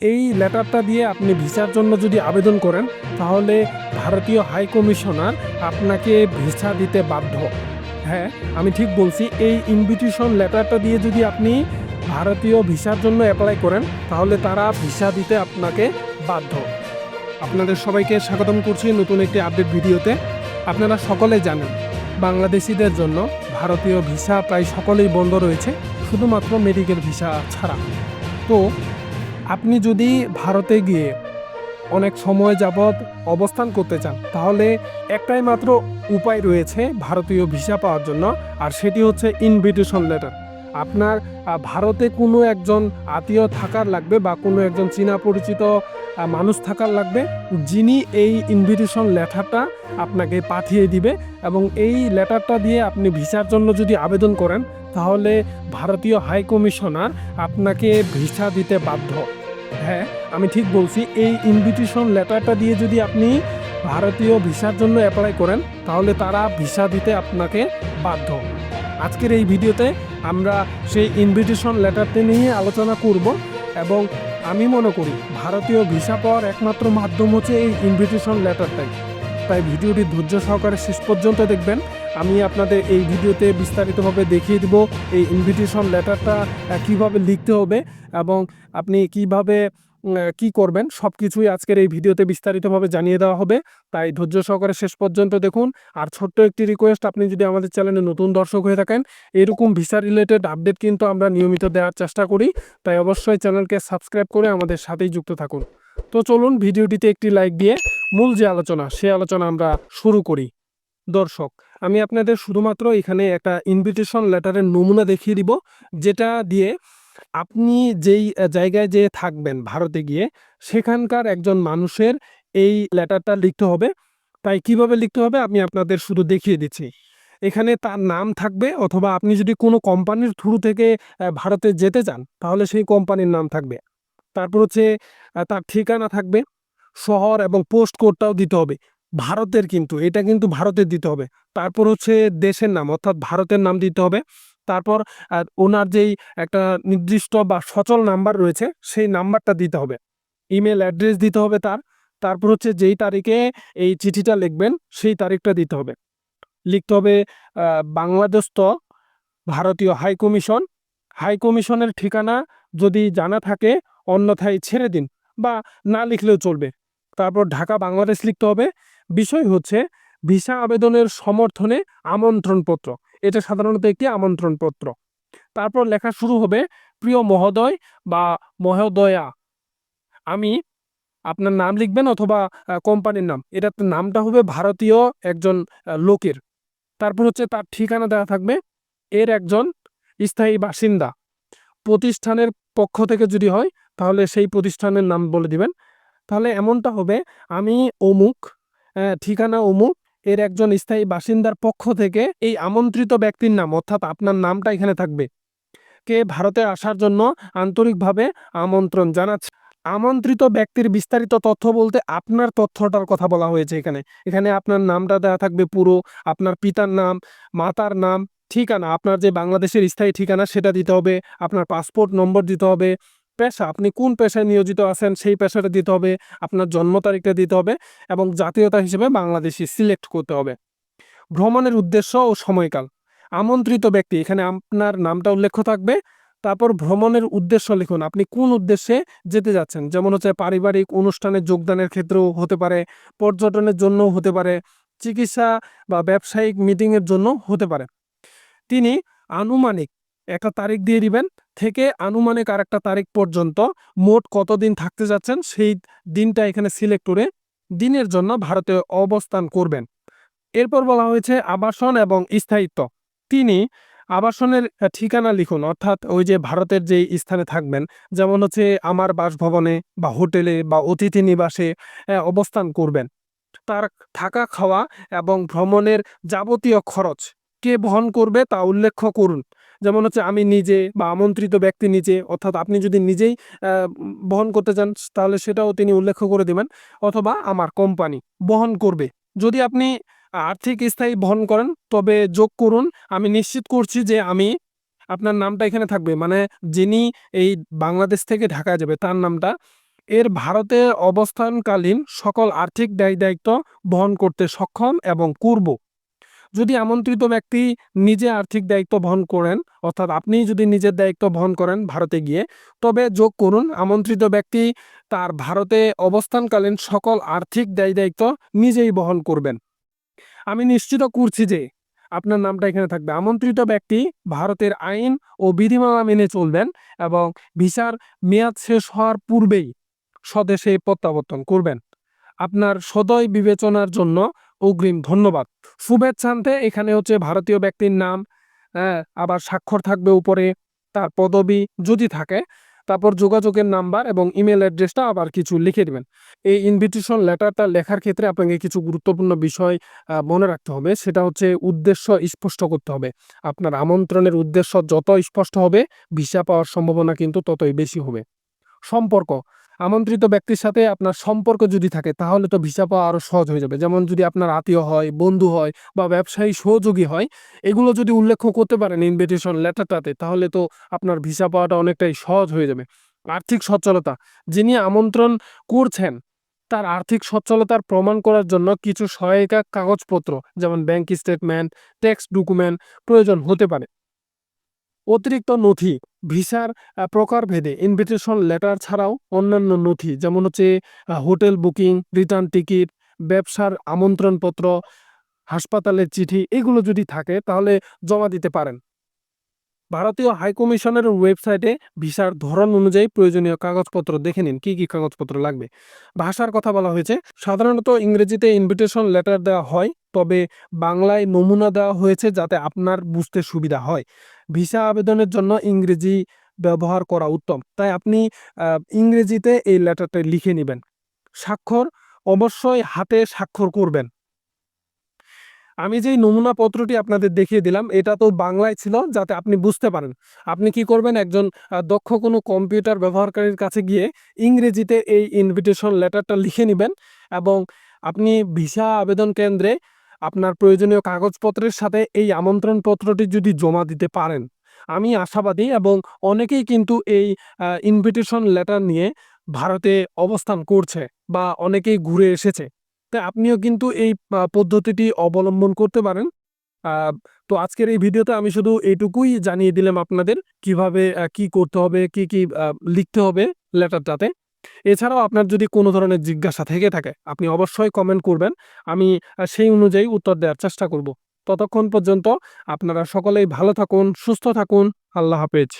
এই লেটারটা দিয়ে আপনি ভিসার জন্য যদি আবেদন করেন, তাহলে ভারতীয় হাই কমিশনার আপনাকে ভিসা দিতে বাধ্য। হ্যাঁ আমি ঠিক বলছি, এই ইনভিটেশন লেটারটা দিয়ে যদি আপনি ভারতীয় ভিসার জন্য অ্যাপ্লাই করেন, তাহলে তারা ভিসা দিতে আপনাকে বাধ্য। আপনাদের সবাইকে স্বাগতম করছি নতুন একটি আপডেট ভিডিওতে। আপনারা সকলে জানেন, বাংলাদেশিদের জন্য ভারতীয় ভিসা প্রায় সকলেই বন্ধ রয়েছে, শুধুমাত্র মেডিকেল ভিসা ছাড়া। তো আপনি যদি ভারতে গিয়ে অনেক সময় যাবৎ অবস্থান করতে চান, তাহলে একটাই মাত্র উপায় রয়েছে ভারতীয় ভিসা পাওয়ার জন্য, আর সেটি হচ্ছে ইনভিটেশন লেটার আপনার ভারতে কোনো একজন আত্মীয় থাকার লাগবে বা কোনো একজন চীনা পরিচিত মানুষ থাকার লাগবে, যিনি এই ইনভিটেশন লেটারটা আপনাকে পাঠিয়ে দিবে এবং এই লেটারটা দিয়ে আপনি ভিসার জন্য যদি আবেদন করেন, তাহলে ভারতীয় হাই কমিশনার আপনাকে ভিসা দিতে বাধ্য। হ্যাঁ আমি ঠিক বলছি, এই ইনভিটেশন লেটারটা দিয়ে যদি আপনি ভারতীয় ভিসার জন্য অ্যাপ্লাই করেন, তাহলে তারা ভিসা দিতে আপনাকে বাধ্য। আজকের এই ভিডিওতে আমরা সেই ইনভিটেশন লেটারটি নিয়ে আলোচনা করব এবং আমি মনে করি ভারতীয় ভিসা পাওয়ার একমাত্র মাধ্যম হচ্ছে এই ইনভিটেশন লেটারটাই তাই ভিডিওটি ধৈর্য সহকারে শেষ পর্যন্ত দেখবেন। আমি আপনাদের এই ভিডিওতে বিস্তারিতভাবে দেখিয়ে দিব এই ইনভিটেশন লেটারটা কীভাবে লিখতে হবে এবং আপনি কীভাবে কি করবেন? সব কিছুই আজকের এই ভিডিওতে বিস্তারিতভাবে জানিয়ে দেওয়া হবে। তাই ধৈর্য সহকারে শেষ পর্যন্ত দেখুন। আর ছোট্ট একটি রিকোয়েস্ট আপনি যদি আমাদের চ্যানেলে নতুন দর্শক হয়ে থাকেন, এরকম ভিসা রিলেটেড আপডেট কিন্তু আমরা নিয়মিত দেওয়ার চেষ্টা করি। তাই অবশ্যই চ্যানেলকে সাবস্ক্রাইব করে আমাদের সাথেই যুক্ত থাকুন। তো চলুন ভিডিওটিতে একটি লাইক দিয়ে মূল যে আলোচনা, সে আলোচনা আমরা শুরু করি। দর্শক, আমি আপনাদের শুধুমাত্র এখানে একটা ইনভিটেশন লেটারের নমুনা দেখিয়ে দিব, যেটা দিয়ে আপনি যেই জায়গায় যে থাকবেন ভারতে গিয়ে, সেখানকার একজন মানুষের এই লেটারটা লিখতে হবে। তাই কীভাবে লিখতে হবে আমি আপনাদের শুধু দেখিয়ে দিচ্ছি। এখানে তার নাম থাকবে অথবা আপনি যদি কোনো কোম্পানির থ্রু থেকে ভারতে যেতে চান, তাহলে সেই কোম্পানির নাম থাকবে। তারপর হচ্ছে তার ঠিকানা থাকবে, শহর এবং পোস্ট কোডটাও দিতে হবে। ভারতের কিন্তু, এটা কিন্তু ভারতের দিতে হবে। তারপর হচ্ছে দেশের নাম, অর্থাৎ ভারতের নাম দিতে হবে। তারপর ওনার যেই একটা নির্দিষ্ট বা সচল নাম্বার রয়েছে, সেই নাম্বারটা দিতে হবে। ইমেল অ্যাড্রেস দিতে হবে তার। তারপর হচ্ছে যেই তারিখে এই চিঠিটা লিখবেন, সেই তারিখটা দিতে হবে। লিখতে হবে বাংলাদেশস্থ ভারতীয় হাই কমিশন। হাই কমিশনের ঠিকানা যদি জানা থাকে, অন্যথায় ছেড়ে দিন বা না লিখলেও চলবে। তারপর ঢাকা বাংলাদেশ লিখতে হবে। বিষয় হচ্ছে, ভিসা আবেদনের সমর্থনে আমন্ত্রণপত্র। এটা সাধারণত একটি আমন্ত্রণপত্র। তারপর লেখা শুরু হবে, প্রিয় মহোদয় বা মহোদয়া, আমি আপনার নাম লিখবেন অথবা কোম্পানির নাম। এটা নামটা হবে ভারতীয় একজন লোকের। তারপর হচ্ছে তার ঠিকানা দেওয়া থাকবে, এর একজন স্থায়ী বাসিন্দা। প্রতিষ্ঠানের পক্ষ থেকে যদি হয়, তাহলে সেই প্রতিষ্ঠানের নাম বলে দিবেন। তাহলে এমনটা হবে, আমি অমুক ঠিকানা অমুক এর একজন স্থায়ী বাসিন্দার পক্ষ থেকে এই আমন্ত্রিত ব্যক্তির নাম, অর্থাৎ আপনার নামটা এখানে থাকবে। কে ভারতে আসার জন্য আন্তরিকভাবে আমন্ত্রণ জানাচ্ছে। আমন্ত্রিত ব্যক্তির বিস্তারিত তথ্য বলতে আপনার তথ্যটার কথা বলা হয়েছে এখানে। এখানে আপনার নামটা দেওয়া থাকবে পুরো, আপনার পিতার নাম, মাতার নাম, ঠিকানা, আপনার যে বাংলাদেশের স্থায়ী ঠিকানা সেটা দিতে হবে, আপনার পাসপোর্ট নম্বর দিতে হবে পেশা, আপনি কোন পেশায় নিয়োজিত আছেন সেই পেশাটা দিতে হবে, আপনার জন্ম তারিখটা দিতে হবে এবং জাতীয়তা হিসেবে বাংলাদেশি সিলেক্ট করতে হবে। ভ্রমণের উদ্দেশ্য ও সময়কাল। আমন্ত্রিত ব্যক্তি, এখানে আপনার নামটা উল্লেখ থাকবে। তারপর ভ্রমণের উদ্দেশ্য লিখুন, আপনি কোন উদ্দেশ্যে যেতে যাচ্ছেন? যেমন হচ্ছে পারিবারিক অনুষ্ঠানে যোগদানের ক্ষেত্রেও হতে পারে, পর্যটনের জন্য হতে পারে, চিকিৎসা বা ব্যবসায়িক মিটিংয়ের জন্য হতে পারে। তিনি আনুমানিক একটা তারিখ দিয়ে দিবেন থেকে আনুমানিক আর একটা তারিখ পর্যন্ত মোট কতদিন থাকতে যাচ্ছেন সেই দিনটা এখানে সিলেক্ট করে দিনের জন্য ভারতে অবস্থান করবেন। এরপর বলা হয়েছে আবাসন এবং স্থায়িত্ব। তিনি আবাসনের ঠিকানা লিখুন, অর্থাৎ ওই যে ভারতের যেই স্থানে থাকবেন, যেমন হচ্ছে আমার বাসভবনে বা হোটেলে বা অতিথি নিবাসে অবস্থান করবেন। তার থাকা, খাওয়া এবং ভ্রমণের যাবতীয় খরচ কে বহন করবে তা উল্লেখ করুন। যেমন হচ্ছে আমি নিজে বা আমন্ত্রিত ব্যক্তি নিজে, অর্থাৎ আপনি যদি নিজেই বহন করতে চান, তাহলে সেটাও তিনি উল্লেখ করে দেবেন। অথবা আমার কোম্পানি বহন করবে। যদি আপনি আর্থিক স্থায়ী বহন করেন, তবে যোগ করুন। আমি নিশ্চিত করছি যে আমি আপনার নামটা এখানে থাকবে। মানে যিনি এই বাংলাদেশ থেকে ঢাকায় যাবে, তার নামটা। এর ভারতে অবস্থানকালীন সকল আর্থিক দায় দায়িত্ব বহন করতে সক্ষম এবং করব। যদি আমন্ত্রিত ব্যক্তি নিজে আর্থিক দায়িত্ব বহন করেন, অর্থাৎ আপনি যদি নিজের দায়িত্ব বহন করেন ভারতে গিয়ে, তবে যোগ করুন। আমন্ত্রিত ব্যক্তি তার ভারতে অবস্থানকালীন সকল আর্থিক দায় দায়িত্ব নিজেই বহন করবেন। আমি নিশ্চিত করছি যে আপনার নামটা এখানে থাকবে। আমন্ত্রিত ব্যক্তি ভারতের আইন ও বিধিমালা মেনে চলবেন এবং ভিসার মেয়াদ শেষ হওয়ার পূর্বেই স্বদেশে প্রত্যাবর্তন করবেন। আপনার সদয় বিবেচনার জন্য অগ্রিম ধন্যবাদ। শুভেচ্ছান্তে এখানে হচ্ছে ভারতীয় ব্যক্তির নাম হ্যাঁ আবার স্বাক্ষর থাকবে উপরে, তার পদবি যদি থাকে, তারপর যোগাযোগের নাম্বার এবং ইমেল অ্যাড্রেসটা আবার কিছু লিখে দেবেন। এই ইনভিটেশন লেটারটা লেখার ক্ষেত্রে আপনাকে কিছু গুরুত্বপূর্ণ বিষয় মনে রাখতে হবে, সেটা হচ্ছে উদ্দেশ্য স্পষ্ট করতে হবে। আপনার আমন্ত্রণের উদ্দেশ্য যত স্পষ্ট হবে, ভিসা পাওয়ার সম্ভাবনা কিন্তু ততই বেশি হবে। সম্পর্ক আমন্ত্রিত ব্যক্তির সাথে আপনার সম্পর্ক যদি থাকে, তাহলে তো ভিসা পাওয়া আরও সহজ হয়ে যাবে। যেমন যদি আপনার আত্মীয় হয়, বন্ধু হয় বা ব্যবসায়ী সহযোগী হয়, এগুলো যদি উল্লেখ করতে পারেন ইনভিটেশন লেটারটাতে তাহলে তো আপনার ভিসা পাওয়াটা অনেকটাই সহজ হয়ে যাবে। আর্থিক সচ্ছলতা, যিনি আমন্ত্রণ করছেন, তার আর্থিক সচ্ছলতার প্রমাণ করার জন্য কিছু সহায়িকা কাগজপত্র, যেমন ব্যাংক স্টেটমেন্ট ট্যাক্স ডকুমেন্ট প্রয়োজন হতে পারে। অতিরিক্ত নথি, ভিসার প্রকারভেদে ইনভিটেশন লেটার ছাড়াও অন্যান্য নথি, যেমন হচ্ছে হোটেল বুকিং রিটার্ন টিকিট ব্যবসার আমন্ত্রণপত্র, হাসপাতালের চিঠি, এগুলো যদি থাকে তাহলে জমা দিতে পারেন। ভারতীয় হাইকমিশনের ওয়েবসাইটে ভিসার ধরন অনুযায়ী প্রয়োজনীয় কাগজপত্র দেখে নিন। কি কি কাগজপত্র লাগবে? ভাষার কথা বলা হয়েছে, সাধারণত ইংরেজিতে ইনভিটেশন লেটার দেওয়া হয়, তবে বাংলায় নমুনা দেওয়া হয়েছে যাতে আপনার বুঝতে সুবিধা হয়। ভিসা আবেদনের জন্য ইংরেজি ব্যবহার করা উত্তম। তাই আপনি ইংরেজিতে এই লেটারটা লিখে নেবেন। স্বাক্ষর অবশ্যই হাতে স্বাক্ষর করবেন। আমি যেই নমুনা পত্রটি আপনাদের দেখিয়ে দিলাম, এটা তো বাংলায় ছিল যাতে আপনি বুঝতে পারেন। আপনি কি করবেন, একজন দক্ষ কোনো কম্পিউটার ব্যবহারকারীর কাছে গিয়ে ইংরেজিতে এই ইনভিটেশন লেটারটা লিখে নেবেন এবং আপনি ভিসা আবেদন কেন্দ্রে আপনার প্রয়োজনীয় কাগজপত্রের সাথে এই আমন্ত্রণ পত্রটি যদি জমা দিতে পারেন। আমি আশাবাদী এবং অনেকেই কিন্তু এই ইনভিটেশন লেটার নিয়ে ভারতে অবস্থান করছে বা অনেকেই ঘুরে এসেছে। আপনিও কিন্তু এই পদ্ধতিটি অবলম্বন করতে পারেন। তো আজকের এই ভিডিওতে আমি শুধু এইটুকুই জানিয়ে দিলাম আপনাদের কীভাবে কি করতে হবে, কি কি লিখতে হবে লেটারটাতে। এছাড়াও আপনার যদি কোনো ধরনের জিজ্ঞাসা থেকে থাকে, আপনি অবশ্যই কমেন্ট করবেন। আমি সেই অনুযায়ী উত্তর দেওয়ার চেষ্টা করব। ততক্ষণ পর্যন্ত আপনারা সকলেই ভালো থাকুন, সুস্থ থাকুন। আল্লাহ হাফেজ।